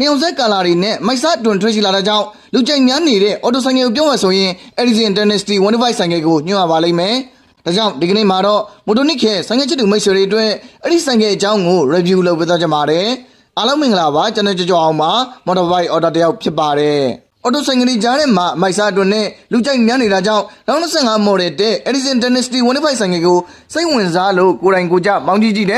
နေအောင်ဆက်ကာလာတွေနဲ့မိုက်စားတွန်ထွက်ရှိလာတဲ့ကြောင့်လူကြိုက်များနေတဲ့အော်တိုဆိုင်ကယ်ကိုပြောမှဆိုရင် Edison Dynasty 125ဆိုင်ကယ်ကိုညွှန်ရပါလိမ့်မယ်။ဒါကြောင့်ဒီကနေ့မှာတော့မိုတိုနစ်ရဲ့ဆိုင်ကယ်ချစ်သူမိတ်ဆွေတွေအတွက်အဲ့ဒီဆိုင်ကယ်အကြောင်းကို review လုပ်ပေးသွားကြပါတယ်။အားလုံးမင်္ဂလာပါကျွန်တော်ကြွကြွအောင်ပါ Motorbike Order တယောက်ဖြစ်ပါတယ်။အော်တိုဆိုင်ကယ်ကြားထဲမှာမိုက်စားအတွန်းနဲ့လူကြိုက်များနေတာကြောင့်2025 model တဲ့ Edison Dynasty 125ဆိုင်ကယ်ကိုစိတ်ဝင်စားလို့ကိုယ်တိုင်ကိုယ်ကျမောင်းကြည့်ကြည့်တ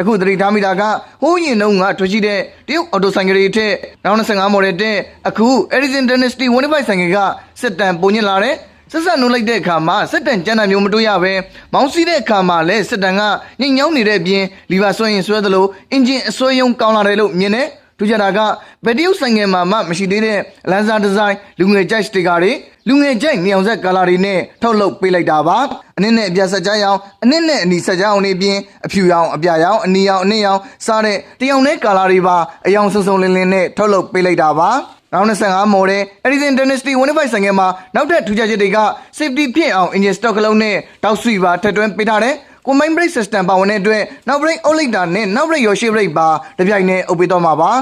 ယ်တခုသတိထားမိတာကဟိုးရင်တုန်းကထွက်ရှိတဲ့တရုတ်အော်တိုဆိုင်ကယ်တွေထက်2025 model တဲ့အခု Edison Dynasty 125ဆိုင်ကယ်ကစစ်တန်ပုံညစ်လာတယ်ဆက်ဆက်နှုတ်လိုက်တဲ့အခါမှာစစ်တန်ကျန်းတာမျိုးမတွေ့ရပဲမောင်းစီးတဲ့အခါမှာလည်းစစ်တန်ကညင်ညောင်းနေတဲ့အပြင်လီဗာဆွဲရင်ဆွဲသလိုအင်ဂျင်အဆွဲယုံကောင်းလာတယ်လို့မြင်တယ်ထူးခြားတာကဗီဒီယိုဆိုင်ငယ်မှာမှမရှိသေးတဲ့လန်စာဒီဇိုင်းလူငယ်ကြိုက်စတစ်ကာတွေ လူငယ်ကြိုက်နေအောင်ဆက်ကာလာတွေနဲ့ထုတ်လုပ်ပေးလိုက်တာပါအနည်းနဲ့အပြဆက်ကြရောင်အနည်းနဲ့အနီဆက်ကြအောင်နေပြင်အဖြူရောင်အပြရောင်အနီရောင်အနည်းရောင်စားတဲ့တရောင်နဲ့ကာလာတွေပါအယောင်စုံစုံလင်းလင်းနဲ့ထုတ်လုပ်ပေးလိုက်တာပါနောက်25 model Edison Dynasty 125ဆိုင်ငယ်မှာနောက်ထပ်ထူးခြားချက်တွေက safety ဖြစ်အောင် engine stock ကလုံးနဲ့တောက်ဆွီပါထပ်တွင်းပေးထားတယ် combine brake system ပါဝင်တဲ့အတွက်နောက် brake အုပ်လိုက်တာနဲ့နောက် brake ရော shift brake ပါတစ်ပြိုင်နက်အုပ်ပေးတော့မှာပါ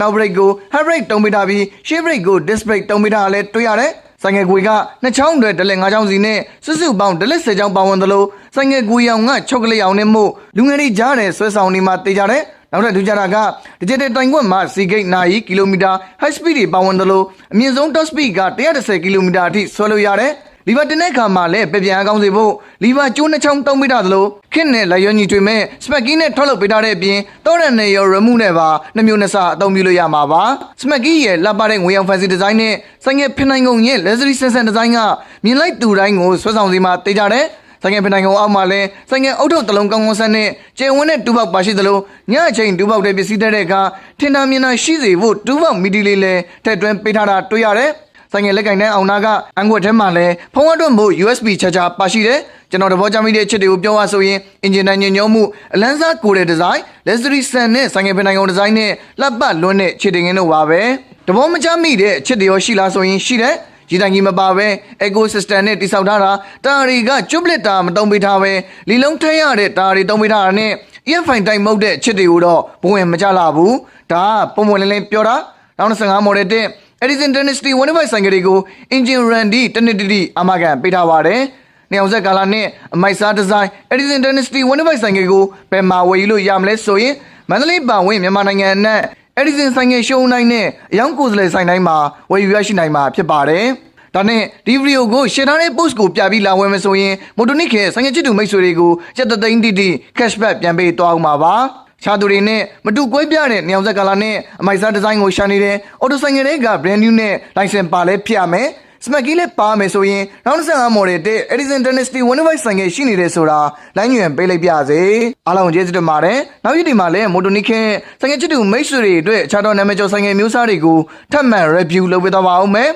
နောက် brake ကို hand brake တုံးပေးထားပြီး shift brake ကို disc brake တုံးပေးထားတာလည်းတွေ့ရတယ် ဆိုင်ငယ်ကွေကနှစ်ချောင်းတွေတလက်ငါးချောင်းစီနဲ့စွစုပေါင်းတလက်ဆယ်ချောင်းပါဝင်သလိုဆိုင်ငယ်ကွေရောင်က6ကလေးအောင်နဲ့မို့လူငယ်တွေကြားတဲ့ဆွဲဆောင်နေမှာတေးကြတယ်နောက်ထပ်ထူးခြားတာက digital တိုင်ခွင့်မှာစီဂိတ်နာရီကီလိုမီတာ high speed တွေပါဝင်သလိုအမြင့်ဆုံး top speed က130ကီလိုမီတာအထိဆွဲလို့ရတယ် လီဗာတင်တဲ့အခါမှာလည်းပြပြန်အကောင်းစေဖို့လီဗာကျိုးနှချောင်းတုံးပေးထားသလိုခင့်နဲ့လက်ရွညီတွေမဲ့စပက်ကီးနဲ့ထောက်လုပ်ပေးထားတဲ့အပြင်တောရန်နဲ့ရောရမှုနဲ့ပါနှမျိုးနှစ်ဆအသုံးပြုလို့ရမှာပါစပက်ကီးရဲ့လက်ပါတဲ့ငွေရောင်ဖန်စီဒီဇိုင်းနဲ့ဆိုင်ငယ်ဖင်နိုင်ကုန်ရဲ့ leathery ဆန်ဆန်ဒီဇိုင်းကမြင်လိုက်တူတိုင်းကိုဆွဲဆောင်စီမှာတေးကြတယ်ဆိုင်ငယ်ဖင်နိုင်ကုန်အောက်မှာလဲဆိုင်ငယ်အုတ်ထုတ်တလုံးကောင်းကောင်းဆန်းနဲ့ကျယ်ဝန်းတဲ့တူပေါက်ပါရှိသလိုညအချိန်တူပေါက်တဲ့ပစ္စည်းတဲ့အခါထင်တာမြင်တာရှိစေဖို့တူပေါက်မီဒီလေးလဲထည့်သွင်းပေးထားတာတွေ့ရတယ် ဆိုင်ငယ်လက်ကင်တဲ့အောင်နာကအန်ကွက်ထဲမှာလည်းဖုံးအတွက်မို့ USB ချာချာပါရှိတယ်ကျွန်တော်တဘောကြမိတဲ့အချက်တွေကိုပြောရဆိုရင်အင်ဂျင်တိုင်းညညောမှုအလန်းစားကိုတဲ့ဒီဇိုင်း Leslie Sun နဲ့ဆိုင်ငယ်ပင်နိုင်ငံဒီဇိုင်းနဲ့လက်ပတ်လွန်းတဲ့ခြေတင်ငင်းတို့ပါပဲတဘောမကြမိတဲ့အချက်တွေရောရှိလားဆိုရင်ရှိတယ်ရည်တိုင်ကြီးမပါပဲ ecosystem နဲ့တိဆောက်ထားတာတာရီကကျွတ်ပလစ်တာမတုံးပေးထားပဲလီလုံးထဲရတဲ့တာရီတုံးပေးထားတာနဲ့ EFI တိုင်မုတ်တဲ့ချစ်တွေကိုတော့ဘဝင်မကြလာဘူးဒါကပုံပုံလင်းလင်းပြောတာနောက်25 model တဲ့ Edison Dynasty 125ဆိုင်ကလေးကို engine randy တနစ်တတိအမကန်ပေးထားပါတယ်နေအောင်ဆက်ကာလာနဲ့အမိုက်စားဒီဇိုင်း Edison Dynasty 125ဆိုင်ကလေးကိုဘယ်မှာဝယ်ယူလို့ရမလဲဆိုရင်မန္တလေးပါဝင်မြန်မာနိုင်ငံအနှံ့ Edison ဆိုင်ငယ်ရှုံးနိုင်နဲ့အယောင်ကိုယ်စားလှယ်ဆိုင်တိုင်းမှာဝယ်ယူရရှိနိုင်မှာဖြစ်ပါတယ်။ဒါနဲ့ဒီဗီဒီယိုကို share ထားတဲ့ post ကိုပြပြီးလာဝယ်မယ်ဆိုရင်မိုတိုနစ်ခဲဆိုင်ငယ်ချစ်သူမိတ်ဆွေတွေကိုစက်တသိန်းတိတိ cashback ပြန်ပေးသွားအောင်ပါ ပါ။ရှားသူတွေနဲ့မတူကွဲပြားတဲ့နေအောင်ဆက်ကလာနဲ့အမိုက်စားဒီဇိုင်းကိုရှာနေတဲ့အော်တိုဆိုင်ငယ်တွေက brand new နဲ့ license ပါလဲဖြစ်ရမယ်။ smart key လေးပါမယ်ဆိုရင်နောက်25 model တဲ့ Edison Dynasty 125ဆိုင်ငယ်ရှိနေတယ်ဆိုတာလိုင်းညွန်ပေးလိုက်ပြစေအားလုံးကျေးဇူးတင်ပါတယ်နောက်ရက်ဒီမှာလည်းမိုတိုနီခင်ဆိုင်ငယ်ချစ်သူမိတ်ဆွေတွေအတွက်အခြားသောနာမည်ကျော်ဆိုင်ငယ်မျိုးစားတွေကိုထပ်မံ review လုပ်ပေးသွားပါဦးမယ်